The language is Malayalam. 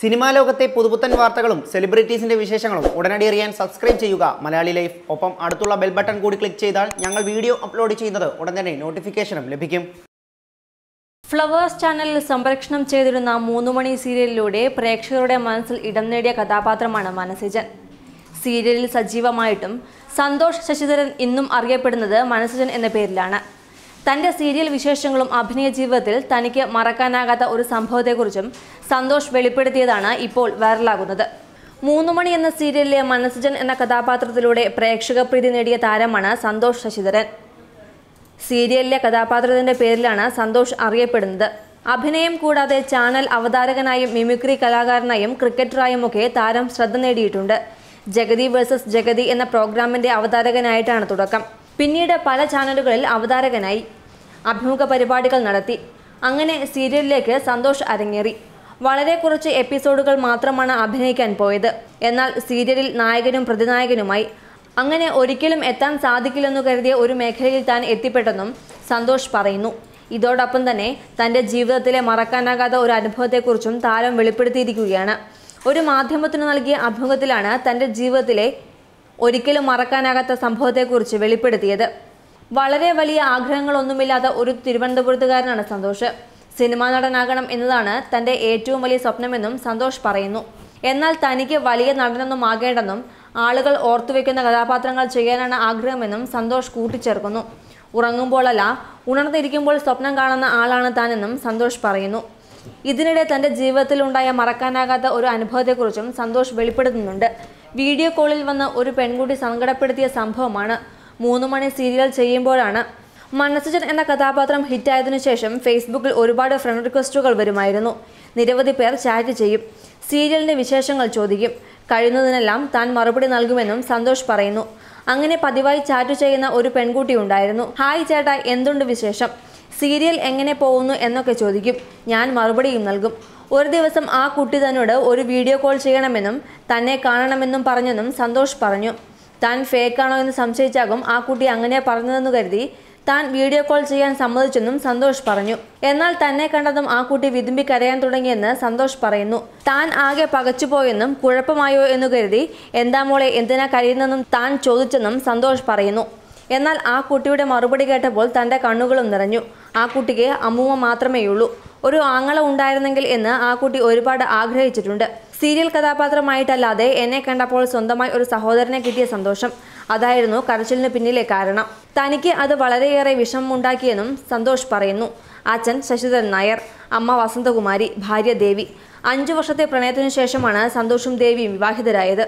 സിനിമാ ലോകത്തെ പുതുപുത്തൻ വാർത്തകളും സെലിബ്രിറ്റീസിന്റെ വിശേഷങ്ങളും ഉടനടി അറിയാൻ സബ്സ്ക്രൈബ് ചെയ്യുക. മലയാളി ലൈഫ്. ഒപ്പം അടുത്തുള്ള ബെൽ ബട്ടൺ കൂടി ക്ലിക്ക് ചെയ്താൽ ഞങ്ങൾ വീഡിയോ അപ്ലോഡ് ചെയ്യുന്നത് ഉടൻ തന്നെ നോട്ടിഫിക്കേഷനും ലഭിക്കും. ഫ്ലവേഴ്സ് ചാനലിൽ സംപ്രേഷണം ചെയ്തിരുന്ന മൂന്നുമണി സീരിയലിലൂടെ പ്രേക്ഷകരുടെ മനസ്സിൽ ഇടം നേടിയ കഥാപാത്രമാണ് മനസിജൻ സീരിയലിൽ സജീവമായിട്ടും സന്തോഷ് ശശിധരൻ ഇന്നും അറിയപ്പെടുന്നത് മനസിജൻ എന്ന പേരിലാണ്. തന്റെ സീരിയൽ വിശേഷങ്ങളും അഭിനയ ജീവിതത്തിൽ തനിക്ക് മറക്കാനാകാത്ത ഒരു സംഭവത്തെക്കുറിച്ചും സന്തോഷ് വെളിപ്പെടുത്തിയതാണ് ഇപ്പോൾ വൈറലാകുന്നത്. മൂന്നുമണി എന്ന സീരിയലിലെ മനസ്സജൻ എന്ന കഥാപാത്രത്തിലൂടെ പ്രേക്ഷക പ്രീതി നേടിയ താരമാണ് സന്തോഷ് ശശിധരൻ. സീരിയലിലെ കഥാപാത്രത്തിന്റെ പേരിലാണ് സന്തോഷ് അറിയപ്പെടുന്നത്. അഭിനയം കൂടാതെ ചാനൽ അവതാരകനായും മിമിക്രി കലാകാരനായും ക്രിക്കറ്ററായും ഒക്കെ താരം ശ്രദ്ധ നേടിയിട്ടുണ്ട്. ജഗതി വേഴ്സസ് ജഗതി എന്ന പ്രോഗ്രാമിന്റെ അവതാരകനായിട്ടാണ് തുടക്കം. പിന്നീട് പല ചാനലുകളിൽ അവതാരകനായി. അഭിമുഖ പരിപാടികൾ നടത്തി. അങ്ങനെ സീരിയലിലേക്ക് സന്തോഷ് അരങ്ങേറി. വളരെ കുറച്ച് എപ്പിസോഡുകൾ മാത്രമാണ് അഭിനയിക്കാൻ പോയത്. എന്നാൽ സീരിയലിൽ നായകനും പ്രതിനായകനുമായി അങ്ങനെ ഒരിക്കലും എത്താൻ സാധിക്കില്ലെന്നു കരുതിയ ഒരു മേഖലയിൽ താൻ എത്തിപ്പെട്ടെന്നും സന്തോഷ് പറയുന്നു. ഇതോടൊപ്പം തന്നെ തന്റെ ജീവിതത്തിലെ മറക്കാനാകാത്ത ഒരു അനുഭവത്തെക്കുറിച്ചും താരം വെളിപ്പെടുത്തിയിരിക്കുകയാണ്. ഒരു മാധ്യമത്തിന് നൽകിയ അഭിമുഖത്തിലാണ് തന്റെ ജീവിതത്തിലെ ഒരിക്കലും മറക്കാനാകാത്ത സംഭവത്തെക്കുറിച്ച് വെളിപ്പെടുത്തിയത്. വളരെ വലിയ ആഗ്രഹങ്ങളൊന്നുമില്ലാത്ത ഒരു തിരുവനന്തപുരത്തുകാരനാണ് സന്തോഷ്. സിനിമാ നടനാകണം എന്നതാണ് തന്റെ ഏറ്റവും വലിയ സ്വപ്നമെന്നും സന്തോഷ് പറയുന്നു. എന്നാൽ തനിക്ക് വലിയ നടനൊന്നും ആകേണ്ടെന്നും ആളുകൾ ഓർത്തുവെക്കുന്ന കഥാപാത്രങ്ങൾ ചെയ്യാനാണ് ആഗ്രഹമെന്നും സന്തോഷ് കൂട്ടിച്ചേർക്കുന്നു. ഉറങ്ങുമ്പോഴല്ല ഉണർന്നിരിക്കുമ്പോൾ സ്വപ്നം കാണുന്ന ആളാണ് താനെന്നും സന്തോഷ് പറയുന്നു. ഇതിനിടെ തന്റെ ജീവിതത്തിലുണ്ടായ മറക്കാനാകാത്ത ഒരു അനുഭവത്തെക്കുറിച്ചും സന്തോഷ് വെളിപ്പെടുത്തുന്നുണ്ട്. വീഡിയോ കോളിൽ വന്ന ഒരു പെൺകുട്ടി സങ്കടപ്പെടുത്തിയ സംഭവമാണ്. മൂന്ന് മണി സീരിയൽ ചെയ്യുമ്പോഴാണ്. മനസ്സുജൻ എന്ന കഥാപാത്രം ഹിറ്റായതിനു ശേഷം ഫേസ്ബുക്കിൽ ഒരുപാട് ഫ്രണ്ട് റിക്വസ്റ്റുകൾ വരുമായിരുന്നു. നിരവധി പേർ ചാറ്റ് ചെയ്യും. സീരിയലിന്റെ വിശേഷങ്ങൾ ചോദിക്കും. കഴിയുന്നതിനെല്ലാം താൻ മറുപടി നൽകുമെന്നും സന്തോഷ് പറയുന്നു. അങ്ങനെ പതിവായി ചാറ്റ് ചെയ്യുന്ന ഒരു പെൺകുട്ടി ഉണ്ടായിരുന്നു. ഹായ് ചേട്ടാ എന്തുണ്ട് വിശേഷം? സീരിയൽ എങ്ങനെ പോകുന്നു? എന്നൊക്കെ ചോദിക്കും. ഞാൻ മറുപടിയും നൽകും. ഒരു ദിവസം ആ കുട്ടി തന്നോട് ഒരു വീഡിയോ കോൾ ചെയ്യണമെന്നും തന്നെ കാണണമെന്നും പറഞ്ഞെന്നും സന്തോഷ് പറഞ്ഞു. താൻ ഫേക്കാണോ എന്ന് സംശയിച്ചാകും ആ കുട്ടി അങ്ങനെ പറഞ്ഞതെന്ന് കരുതി. താൻ വീഡിയോ കോൾ ചെയ്യാൻ സമ്മതിച്ചെന്നും സന്തോഷ് പറഞ്ഞു. എന്നാൽ തന്നെ കണ്ടതും ആ കുട്ടി വിതുമ്പി കരയാൻ തുടങ്ങിയെന്ന് സന്തോഷ് പറയുന്നു. താൻ ആകെ പകച്ചുപോയെന്നും കുഴപ്പമായോ എന്ന് കരുതി എന്താ മോളെ എന്തിനാ കരയുന്നെന്നും താൻ ചോദിച്ചെന്നും സന്തോഷ് പറയുന്നു. എന്നാൽ ആ കുട്ടിയുടെ മറുപടി കേട്ടപ്പോൾ തന്റെ കണ്ണുകളും നിറഞ്ഞു. ആ കുട്ടിക്ക് അമ്മൂമ്മ മാത്രമേയുള്ളൂ. ഒരു ആങ്ങള ഉണ്ടായിരുന്നെങ്കിൽ എന്ന് ആ കുട്ടി ഒരുപാട് ആഗ്രഹിച്ചിട്ടുണ്ട്. സീരിയൽ കഥാപാത്രമായിട്ടല്ലാതെ എന്നെ കണ്ടപ്പോൾ സ്വന്തമായി ഒരു സഹോദരനെ കിട്ടിയ സന്തോഷം. അതായിരുന്നു കരച്ചിലിന് പിന്നിലെ കാരണം. തനിക്ക് അത് വളരെയേറെ വിഷമമുണ്ടാക്കിയെന്നും സന്തോഷ് പറയുന്നു. അച്ഛൻ ശശിധരൻ നായർ അമ്മ വസന്തകുമാരി ഭാര്യ ദേവി. അഞ്ചു വർഷത്തെ പ്രണയത്തിനു ശേഷമാണ് സന്തോഷും ദേവിയും വിവാഹിതരായത്.